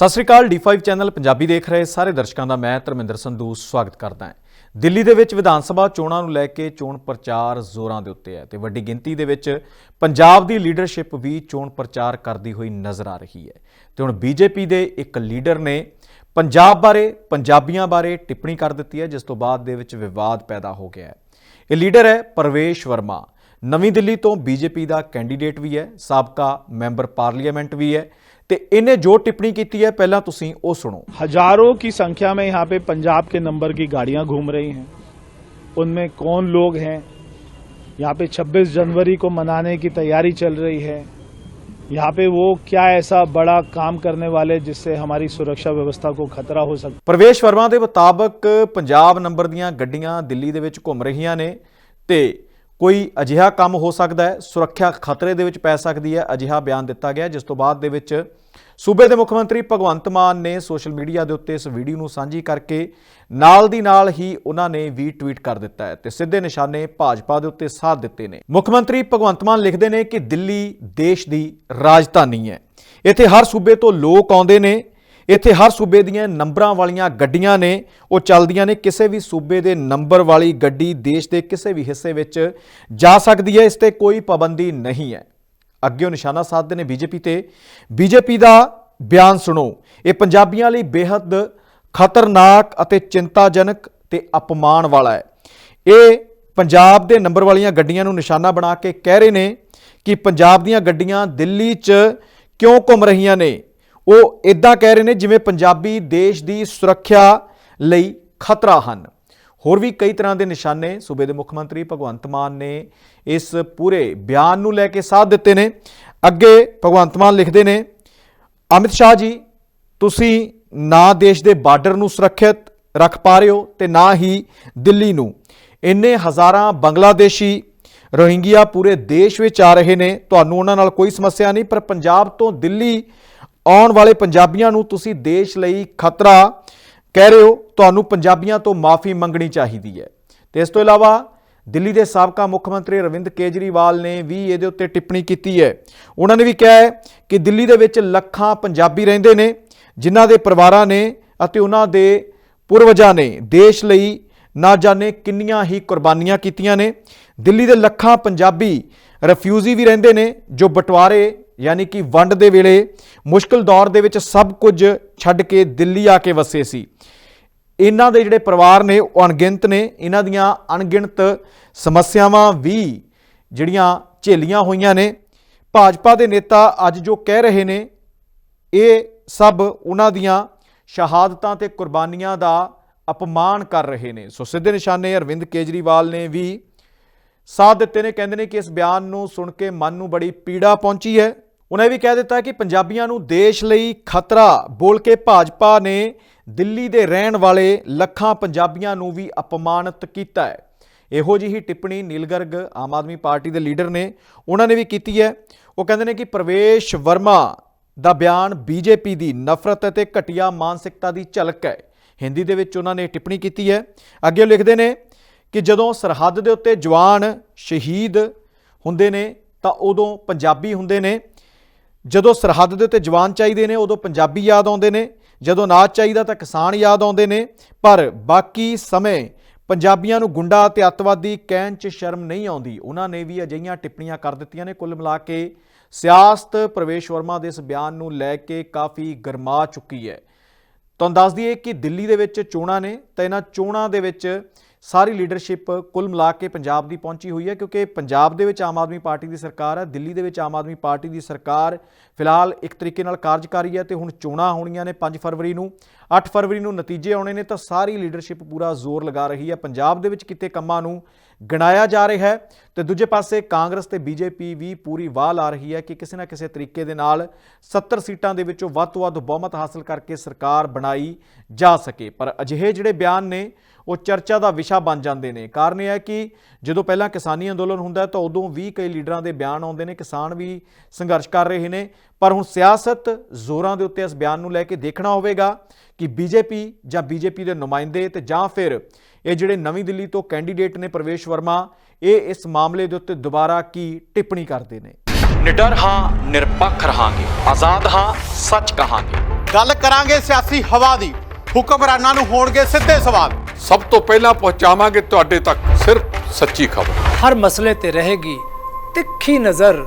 ਸਤਿ ਸ੍ਰੀ ਅਕਾਲ D5 channel Punjabi ਦੇਖ ਰਹੇ ਸਾਰੇ ਦਰਸ਼ਕਾਂ ਦਾ ਮੈਂ ਧਰਮਿੰਦਰ ਸੰਧੂ ਸਵਾਗਤ ਕਰਦਾ ਹਾਂ। ਦਿੱਲੀ ਦੇ ਵਿੱਚ ਵਿਧਾਨ ਸਭਾ ਚੋਣਾਂ ਨੂੰ ਲੈ ਕੇ ਚੋਣ ਪ੍ਰਚਾਰ ਜ਼ੋਰਾਂ ਦੇ ਉੱਤੇ ਹੈ ਤੇ ਵੱਡੀ ਗਿਣਤੀ ਦੇ ਵਿੱਚ ਪੰਜਾਬ ਦੀ ਲੀਡਰਸ਼ਿਪ ਵੀ ਚੋਣ ਪ੍ਰਚਾਰ ਕਰਦੀ ਹੋਈ ਨਜ਼ਰ ਆ ਰਹੀ ਹੈ। ਤੇ ਹੁਣ ਬੀਜੇਪੀ ਦੇ ਇੱਕ ਲੀਡਰ ਨੇ ਪੰਜਾਬ ਬਾਰੇ, ਪੰਜਾਬੀਆਂ ਬਾਰੇ ਟਿੱਪਣੀ ਕਰ ਦਿੱਤੀ ਹੈ, ਜਿਸ ਤੋਂ ਬਾਅਦ ਦੇ ਵਿੱਚ ਵਿਵਾਦ ਪੈਦਾ ਹੋ ਗਿਆ ਹੈ। ਇਹ ਲੀਡਰ ਹੈ ਪਰਵੇਸ਼ ਵਰਮਾ। ਨਵੀਂ ਦਿੱਲੀ ਤੋਂ ਬੀਜੇਪੀ ਦਾ ਕੈਂਡੀਡੇਟ ਵੀ ਹੈ, ਸਾਬਕਾ ਮੈਂਬਰ ਪਾਰਲੀਮੈਂਟ ਵੀ ਹੈ। ਤੇ ਇਹਨੇ ਜੋ ਟਿੱਪਣੀ ਕੀਤੀ ਹੈ ਪਹਿਲਾਂ ਤੁਸੀਂ ਉਹ ਸੁਣੋ हजारों की संख्या में यहाँ पे पंजाब के नंबर की गाड़ियां घूम रही हैं उनमें कौन लोग हैं यहाँ पे 26 जनवरी को मनाने की तैयारी चल रही है यहाँ पे वो क्या ऐसा बड़ा काम करने वाले जिससे हमारी सुरक्षा व्यवस्था को खतरा हो सकता ਪ੍ਰਵੇਸ਼ ਵਰਮਾ ਦੇ ਮੁਤਾਬਕ ਪੰਜਾਬ ਨੰਬਰ ਦੀਆਂ ਗੱਡੀਆਂ ਦਿੱਲੀ ਦੇ ਵਿੱਚ ਘੁੰਮ ਰਹੀਆਂ ਨੇ ਤੇ ਕੋਈ ਅਜਿਹਾ ਕੰਮ ਹੋ ਸਕਦਾ ਹੈ ਸੁਰੱਖਿਆ ਖਤਰੇ ਦੇ ਵਿੱਚ ਪੈ ਸਕਦੀ ਹੈ ਅਜਿਹਾ ਬਿਆਨ ਦਿੱਤਾ ਗਿਆ ਜਿਸ ਤੋਂ ਬਾਅਦ ਦੇ ਵਿੱਚ ਸੂਬੇ ਦੇ ਮੁੱਖ ਮੰਤਰੀ ਭਗਵੰਤ ਮਾਨ ਨੇ ਸੋਸ਼ਲ ਮੀਡੀਆ ਦੇ ਉੱਤੇ ਇਸ ਵੀਡੀਓ ਨੂੰ ਸਾਂਝੀ ਕਰਕੇ ਨਾਲ ਦੀ ਨਾਲ ਹੀ ਉਹਨਾਂ ਨੇ ਵੀ ਟਵੀਟ ਕਰ ਦਿੱਤਾ ਹੈ ਤੇ ਸਿੱਧੇ ਨਿਸ਼ਾਨੇ ਭਾਜਪਾ ਦੇ ਉੱਤੇ ਸਾਧ ਦਿੱਤੇ ਨੇ। ਮੁੱਖ ਮੰਤਰੀ ਭਗਵੰਤ ਮਾਨ ਲਿਖਦੇ ਨੇ ਕਿ ਦਿੱਲੀ ਦੇਸ਼ ਦੀ ਰਾਜਧਾਨੀ ਹੈ। ਇੱਥੇ ਹਰ ਸੂਬੇ ਤੋਂ ਲੋਕ ਆਉਂਦੇ ਨੇ। ਇੱਥੇ ਹਰ ਸੂਬੇ ਦੀਆਂ ਨੰਬਰਾਂ ਵਾਲੀਆਂ ਗੱਡੀਆਂ ਨੇ। ਉਹ ਚੱਲਦੀਆਂ ਨੇ ਕਿਸੇ ਵੀ ਸੂਬੇ ਦੇ ਨੰਬਰ ਵਾਲੀ ਗੱਡੀ ਦੇਸ਼ ਦੇ ਕਿਸੇ ਵੀ ਹਿੱਸੇ ਵਿੱਚ ਜਾ ਸਕਦੀ ਹੈ। ਇਸ ਤੇ ਕੋਈ ਪਾਬੰਦੀ ਨਹੀਂ ਹੈ। ਅੱਗੇ ਉਹ ਨਿਸ਼ਾਨਾ ਸਾਧਦੇ ਨੇ ਬੀਜੇਪੀ ਤੇ। ਬੀਜੇਪੀ ਦਾ ਬਿਆਨ ਸੁਣੋ। ਇਹ ਪੰਜਾਬੀਆਂ ਲਈ ਬੇहद ਖਤਰਨਾਕ ਅਤੇ ਚਿੰਤਾਜਨਕ ਤੇ ਅਪਮਾਨ ਵਾਲਾ ਹੈ। ਇਹ ਪੰਜਾਬ ਦੇ ਨੰਬਰ ਵਾਲੀਆਂ ਗੱਡੀਆਂ ਨੂੰ ਨਿਸ਼ਾਨਾ ਬਣਾ ਕੇ ਕਹਿ ਰਹੇ ਨੇ ਕਿ ਪੰਜਾਬ ਦੀਆਂ ਗੱਡੀਆਂ ਦਿੱਲੀ 'ਚ ਕਿਉਂ ਘੁੰਮ ਰਹੀਆਂ ਨੇ? ਉਹ ਇਦਾਂ ਕਹਿ ਰਹੇ ਨੇ ਜਿਵੇਂ ਪੰਜਾਬੀ ਦੇਸ਼ ਦੀ ਸੁਰੱਖਿਆ ਲਈ ਖਤਰਾ ਹਨ। ਹੋਰ ਵੀ ਕਈ ਤਰ੍ਹਾਂ ਦੇ ਨਿਸ਼ਾਨੇ ਸੂਬੇ ਦੇ ਮੁੱਖ ਮੰਤਰੀ ਭਗਵੰਤ ਮਾਨ ਨੇ ਇਸ ਪੂਰੇ ਬਿਆਨ ਨੂੰ ਲੈ ਕੇ ਸਾਥ ਦਿੱਤੇ ਨੇ। ਅੱਗੇ ਭਗਵੰਤ ਮਾਨ ਲਿਖਦੇ ਨੇ ਅਮਿਤ ਸ਼ਾਹ ਜੀ, ਤੁਸੀਂ ਨਾ ਦੇਸ਼ ਦੇ ਬਾਰਡਰ ਨੂੰ ਸੁਰੱਖਿਅਤ ਰੱਖ ਪਾ ਰਹੇ ਹੋ ਤੇ ਨਾ ਹੀ ਦਿੱਲੀ ਨੂੰ। ਇੰਨੇ ਹਜ਼ਾਰਾਂ ਬੰਗਲਾਦੇਸ਼ੀ ਰੋਹਿੰਗੀਆ ਪੂਰੇ ਦੇਸ਼ ਵਿੱਚ ਆ ਰਹੇ ਨੇ। ਤੁਹਾਨੂੰ ਉਹਨਾਂ ਨਾਲ ਕੋਈ ਸਮੱਸਿਆ ਨਹੀਂ, ਪਰ ਪੰਜਾਬ ਤੋਂ ਦਿੱਲੀ ਆਉਣ ਵਾਲੇ ਪੰਜਾਬੀਆਂ ਨੂੰ ਤੁਸੀਂ ਦੇਸ਼ ਲਈ ਖਤਰਾ ਕਹਿ ਰਹੇ ਹੋ। ਤੁਹਾਨੂੰ ਪੰਜਾਬੀਆਂ ਤੋਂ ਮਾਫੀ ਮੰਗਣੀ ਚਾਹੀਦੀ ਹੈ। ਤੇ ਇਸ ਤੋਂ ਇਲਾਵਾ ਦਿੱਲੀ ਦੇ ਸਾਬਕਾ ਮੁੱਖ ਮੰਤਰੀ ਅਰਵਿੰਦ ਕੇਜਰੀਵਾਲ ਨੇ ਵੀ ਇਹਦੇ ਉੱਤੇ ਟਿੱਪਣੀ ਕੀਤੀ ਹੈ। ਉਹਨਾਂ ਨੇ ਵੀ ਕਿਹਾ ਹੈ ਕਿ ਦਿੱਲੀ ਦੇ ਵਿੱਚ ਲੱਖਾਂ ਪੰਜਾਬੀ ਰਹਿੰਦੇ ਨੇ, ਜਿਨ੍ਹਾਂ ਦੇ ਪਰਿਵਾਰਾਂ ਨੇ ਅਤੇ ਉਹਨਾਂ ਦੇ ਪੂਰਵਜਾਂ ਨੇ ਦੇਸ਼ ਲਈ ਨਾ ਜਾਣੇ ਕਿੰਨੀਆਂ ਹੀ ਕੁਰਬਾਨੀਆਂ ਕੀਤੀਆਂ ਨੇ। ਦਿੱਲੀ ਦੇ ਲੱਖਾਂ ਪੰਜਾਬੀ ਰਿਫਿਊਜੀ ਵੀ ਰਹਿੰਦੇ ਨੇ, ਜੋ ਬਟਵਾਰੇ ਯਾਨੀ ਕਿ ਵੰਡ ਦੇ ਵੇਲੇ ਮੁਸ਼ਕਲ ਦੌਰ ਦੇ ਵਿੱਚ ਸਭ ਕੁਝ ਛੱਡ ਕੇ ਦਿੱਲੀ ਆ ਕੇ ਵਸੇ ਸੀ। ਇਹਨਾਂ ਦੇ ਜਿਹੜੇ ਪਰਿਵਾਰ ਨੇ, ਉਹ ਅਣਗਿਣਤ ਨੇ। ਇਹਨਾਂ ਦੀਆਂ ਅਣਗਿਣਤ ਸਮੱਸਿਆਵਾਂ ਵੀ ਜਿਹੜੀਆਂ ਝੇਲੀਆਂ ਹੋਈਆਂ ਨੇ। ਭਾਜਪਾ ਦੇ ਨੇਤਾ ਅੱਜ ਜੋ ਕਹਿ ਰਹੇ ਨੇ, ਇਹ ਸਭ ਉਹਨਾਂ ਦੀਆਂ ਸ਼ਹਾਦਤਾਂ ਤੇ ਕੁਰਬਾਨੀਆਂ ਦਾ ਅਪਮਾਨ ਕਰ ਰਹੇ ਨੇ। ਸੋ ਸਿੱਧੇ ਨਿਸ਼ਾਨੇ ਅਰਵਿੰਦ ਕੇਜਰੀਵਾਲ ਨੇ ਵੀ ਸਾਥ ਦਿੱਤੇ ਨੇ। ਕਹਿੰਦੇ ਨੇ ਕਿ ਇਸ ਬਿਆਨ ਨੂੰ ਸੁਣ ਕੇ ਮਨ ਨੂੰ ਬੜੀ ਪੀੜਾ ਪਹੁੰਚੀ ਹੈ। ਉਹਨਾਂ ਇਹ ਵੀ ਕਹਿ ਦਿੱਤਾ ਕਿ ਪੰਜਾਬੀਆਂ ਨੂੰ ਦੇਸ਼ ਲਈ ਖਤਰਾ ਬੋਲ ਕੇ ਭਾਜਪਾ ਨੇ ਦਿੱਲੀ ਦੇ ਰਹਿਣ ਵਾਲੇ ਲੱਖਾਂ ਪੰਜਾਬੀਆਂ ਨੂੰ ਵੀ ਅਪਮਾਨਿਤ ਕੀਤਾ ਹੈ। ਇਹੋ ਜਿਹੀ ਟਿੱਪਣੀ ਨੀਲਗਰਗ ਆਮ ਆਦਮੀ ਪਾਰਟੀ ਦੇ ਲੀਡਰ ਨੇ, ਉਹਨਾਂ ਨੇ ਵੀ ਕੀਤੀ ਹੈ। ਉਹ ਕਹਿੰਦੇ ਨੇ ਕਿ ਪ੍ਰਵੇਸ਼ ਵਰਮਾ ਦਾ ਬਿਆਨ ਬੀਜੇਪੀ ਦੀ ਨਫ਼ਰਤ ਅਤੇ ਘਟੀਆ ਮਾਨਸਿਕਤਾ ਦੀ ਝਲਕ ਹੈ। ਹਿੰਦੀ ਦੇ ਵਿੱਚ ਉਹਨਾਂ ਨੇ ਟਿੱਪਣੀ ਕੀਤੀ ਹੈ। ਅੱਗੇ ਉਹ ਲਿਖਦੇ ਨੇ ਕਿ ਜਦੋਂ ਸਰਹੱਦ ਦੇ ਉੱਤੇ ਜਵਾਨ ਸ਼ਹੀਦ ਹੁੰਦੇ ਨੇ, ਤਾਂ ਉਦੋਂ ਪੰਜਾਬੀ ਹੁੰਦੇ ਨੇ। ਜਦੋਂ ਸਰਹੱਦ ਦੇ ਉੱਤੇ ਜਵਾਨ ਚਾਹੀਦੇ ਨੇ, ਉਦੋਂ ਪੰਜਾਬੀ ਯਾਦ ਆਉਂਦੇ ਨੇ। ਜਦੋਂ ਅਨਾਜ ਚਾਹੀਦਾ ਤਾਂ ਕਿਸਾਨ ਯਾਦ ਆਉਂਦੇ ਨੇ, ਪਰ ਬਾਕੀ ਸਮੇਂ ਪੰਜਾਬੀਆਂ ਨੂੰ ਗੁੰਡਾ ਅਤੇ ਅੱਤਵਾਦੀ ਕਹਿਣ 'ਚ ਸ਼ਰਮ ਨਹੀਂ ਆਉਂਦੀ। ਉਹਨਾਂ ਨੇ ਵੀ ਅਜਿਹੀਆਂ ਟਿੱਪਣੀਆਂ ਕਰ ਦਿੱਤੀਆਂ ਨੇ, ਕੁੱਲ ਮਿਲਾ ਕੇ ਸਿਆਸਤ ਪ੍ਰਵੇਸ਼ ਵਰਮਾ ਦੇ ਇਸ ਬਿਆਨ ਨੂੰ ਲੈ ਕੇ ਕਾਫੀ ਗਰਮਾ ਚੁੱਕੀ ਹੈ। ਤੁਹਾਨੂੰ ਦੱਸ ਦਈਏ ਕਿ ਦਿੱਲੀ ਦੇ ਵਿੱਚ ਚੋਣਾਂ ਨੇ, ਤਾਂ ਇਹਨਾਂ ਚੋਣਾਂ ਦੇ ਵਿੱਚ ਸਾਰੀ ਲੀਡਰਸ਼ਿਪ ਕੁੱਲ ਮਿਲਾ ਕੇ ਪੰਜਾਬ ਦੀ ਪਹੁੰਚੀ ਹੋਈ ਹੈ, ਕਿਉਂਕਿ ਪੰਜਾਬ ਦੇ ਵਿੱਚ ਆਮ ਆਦਮੀ ਪਾਰਟੀ ਦੀ ਸਰਕਾਰ ਹੈ, ਦਿੱਲੀ ਦੇ ਵਿੱਚ ਆਮ ਆਦਮੀ ਪਾਰਟੀ ਦੀ ਸਰਕਾਰ ਫਿਲਹਾਲ ਇੱਕ ਤਰੀਕੇ ਨਾਲ ਕਾਰਜਕਾਰੀ ਹੈ ਤੇ ਹੁਣ ਚੋਣਾਂ ਹੋਣੀਆਂ ਨੇ 5 ਫਰਵਰੀ ਨੂੰ। 8 ਫਰਵਰੀ ਨੂੰ ਨਤੀਜੇ ਆਉਣੇ ਨੇ ਤਾਂ ਸਾਰੀ ਲੀਡਰਸ਼ਿਪ ਪੂਰਾ ਜ਼ੋਰ ਲਗਾ ਰਹੀ ਹੈ। ਪੰਜਾਬ ਦੇ ਵਿੱਚ ਕਿਤੇ ਕੰਮਾਂ ਨੂੰ ਗਣਾਇਆ ਜਾ ਰਿਹਾ ਹੈ ਤੇ ਦੂਜੇ ਪਾਸੇ ਕਾਂਗਰਸ ਤੇ ਬੀਜੇਪੀ ਵੀ ਪੂਰੀ ਵਾਹ ਲਾ ਰਹੀ ਹੈ ਕਿ ਕਿਸੇ ਨਾ ਕਿਸੇ ਤਰੀਕੇ ਦੇ ਨਾਲ 70 ਸੀਟਾਂ ਦੇ ਵਿੱਚੋਂ ਵੱਧ ਤੋਂ ਵੱਧ ਬਹੁਮਤ ਹਾਸਲ ਕਰਕੇ ਸਰਕਾਰ ਬਣਾਈ ਜਾ ਸਕੇ। ਪਰ ਅਜਿਹੇ ਜਿਹੜੇ ਬਿਆਨ ਨੇ, ਉਹ ਚਰਚਾ ਦਾ ਵਿਸ਼ਾ ਬਣ ਜਾਂਦੇ ਨੇ। ਕਾਰਨ ਇਹ ਹੈ ਕਿ ਜਦੋਂ ਪਹਿਲਾਂ ਕਿਸਾਨੀ ਅੰਦੋਲਨ ਹੁੰਦਾ ਤਾਂ ਉਦੋਂ ਵੀ ਕਈ ਲੀਡਰਾਂ ਦੇ ਬਿਆਨ ਆਉਂਦੇ ਨੇ, ਕਿਸਾਨ ਵੀ ਸੰਘਰਸ਼ ਕਰ ਰਹੇ ਨੇ। ਪਰ ਹੁਣ ਸਿਆਸਤ ਜ਼ੋਰਾਂ ਦੇ ਉੱਤੇ ਇਸ ਬਿਆਨ ਨੂੰ ਲੈ ਕੇ ਦੇਖਣਾ ਹੋਵੇਗਾ ਕਿ ਬੀਜੇਪੀ ਜਾਂ ਬੀਜੇਪੀ ਦੇ ਨੁਮਾਇੰਦੇ ਤੇ ਜਾਂ ਫਿਰ ਇਹ ਜਿਹੜੇ ਨਵੀਂ ਦਿੱਲੀ ਤੋਂ ਕੈਂਡੀਡੇਟ ਨੇ ਪ੍ਰਵੇਸ਼ ਵਰਮਾ ਇਹ ਇਸ ਮਾਮਲੇ ਦੇ ਉੱਤੇ ਦੁਬਾਰਾ ਕੀ ਟਿੱਪਣੀ ਕਰਦੇ ਨੇ? ਨਿਡਰ ਹਾਂ ਨਿਰਪੱਖ ਰਹਾਂਗੇ। ਆਜ਼ਾਦ ਹਾਂ ਸੱਚ ਕਹਾਂਗੇ। ਗੱਲ ਕਰਾਂਗੇ ਸਿਆਸੀ ਹਵਾ ਦੀ। ਹੁਕਮਰਾਨਾਂ ਨੂੰ ਹੋਣਗੇ ਸਿੱਧੇ ਸਵਾਲ। ਸਭ ਤੋਂ ਪਹਿਲਾਂ ਪਹੁੰਚਾਵਾਂਗੇ ਤੁਹਾਡੇ ਤੱਕ ਸਿਰਫ ਸੱਚੀ ਖਬਰ। ਹਰ ਮਸਲੇ ਤੇ ਰਹੇਗੀ ਤਿੱਖੀ ਨਜ਼ਰ